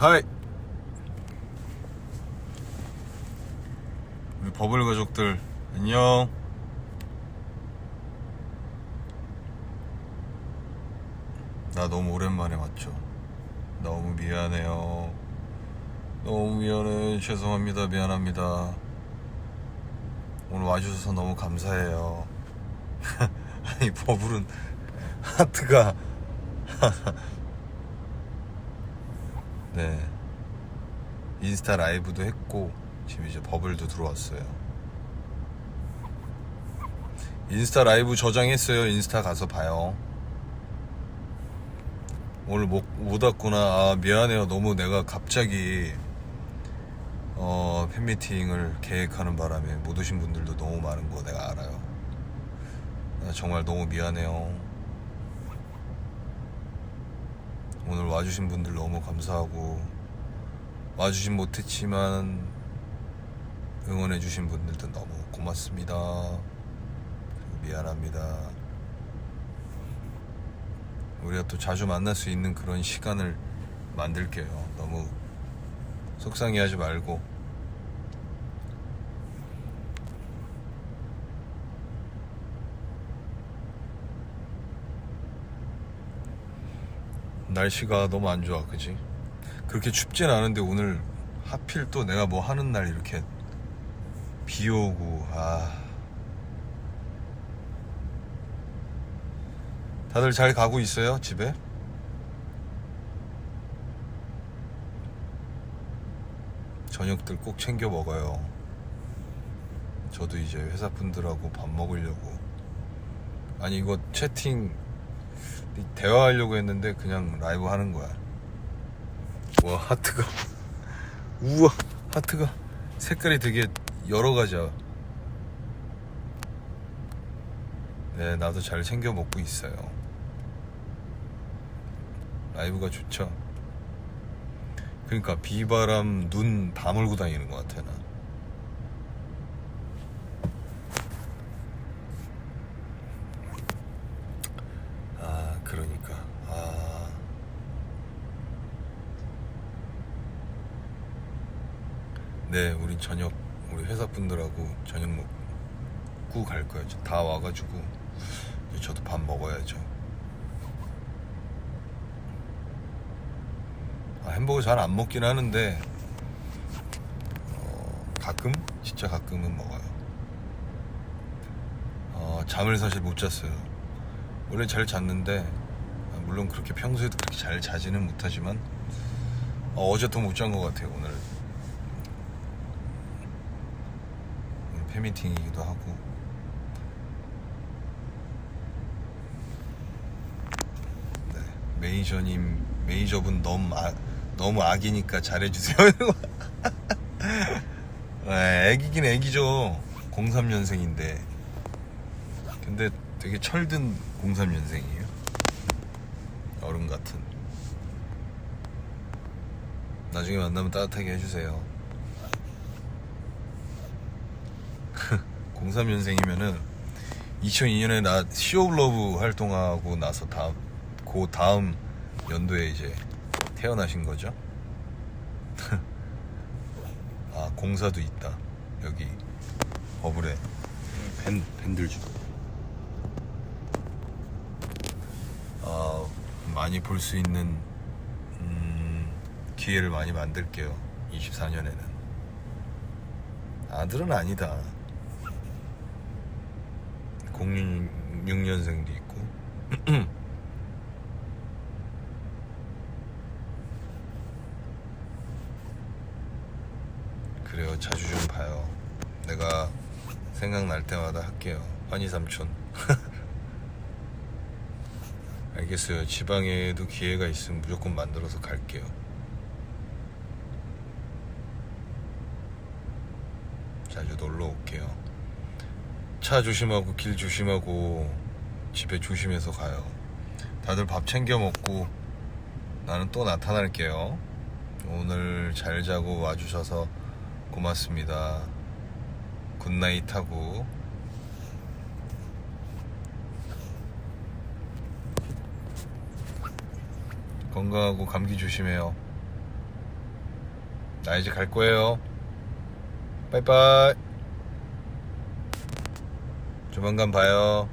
하이. 우리 버블 가족들 안녕. 나 너무 오랜만에 왔죠. 너무 미안해요. 너무 미안해. 죄송합니다. 미안합니다. 오늘 와주셔서 너무 감사해요. 아니 버블은 하트가 네. 인스타 라이브도 했고 지금 이제 버블도 들어왔어요. 인스타 라이브 저장했어요. 인스타 가서 봐요. 오늘 못, 못 왔구나. 아, 미안해요. 너무 내가 갑자기 어, 팬미팅을 계획하는 바람에 못 오신 분들도 너무 많은 거 내가 알아요. 나 정말 너무 미안해요. 오늘 와주신 분들 너무 감사하고 와주진 못했지만 응원해주신 분들도 너무 고맙습니다. 미안합니다. 우리가 또 자주 만날 수 있는 그런 시간을 만들게요. 너무 속상해하지 말고 날씨가 너무 안 좋아, 그지? 그렇게 춥진 않은데 오늘 하필 또 내가 뭐 하는 날 이렇게 비 오고, 아. 다들 잘 가고 있어요, 집에? 저녁들 꼭 챙겨 먹어요. 저도 이제 회사 분들하고 밥 먹으려고. 아니, 이거 채팅 대화하려고 했는데 그냥 라이브 하는 거야. 와 하트가 우와 하트가 색깔이 되게 여러 가지야. 네 나도 잘 챙겨 먹고 있어요. 라이브가 좋죠. 그러니까 비바람 눈다 몰고 다니는 것 같아 나. 아 그러니까 아 네, 우린 저녁 우리 회사 분들하고 저녁 먹고 갈 거예요. 다 와가지고 저도 밥 먹어야죠. 아, 햄버거 잘 안 먹긴 하는데 어, 가끔 진짜 가끔은 먹어요. 어, 잠을 사실 못 잤어요. 원래 잘 잤는데 아, 물론 그렇게 평소에도 그렇게 잘 자지는 못하지만 어, 어제 더 못 잔 것 같아요 오늘 오늘 팬미팅이기도 하고 네, 매니저님 매니저분 너무 아, 너무 악이니까 잘해주세요 네, 애기긴 애기죠 03년생인데 근데 되게 철든 03년생이에요. 어른 같은. 나중에 만나면 따뜻하게 해주세요. 03년생이면은 2002년에 나 시오브 러브 활동하고 나서 다음 그 다음 연도에 이제 태어나신 거죠. 아 공사도 있다 여기 버블에 팬 팬들 중. 어, 많이 볼 수 있는 음, 기회를 많이 만들게요. 24년에는 아들은 아니다. 06년생도 있고 그래요. 자주 좀 봐요. 내가 생각날 때마다 할게요. 환희 삼촌. 알겠어요. 지방에도 기회가 있으면 무조건 만들어서 갈게요. 자주 놀러 올게요. 차 조심하고 길 조심하고 집에 조심해서 가요. 다들 밥 챙겨 먹고 나는 또 나타날게요. 오늘 잘 자고 와주셔서 고맙습니다. 굿나잇 하고 건강하고 감기 조심해요. 나 이제 갈 거예요. 빠이빠이. 조만간 봐요.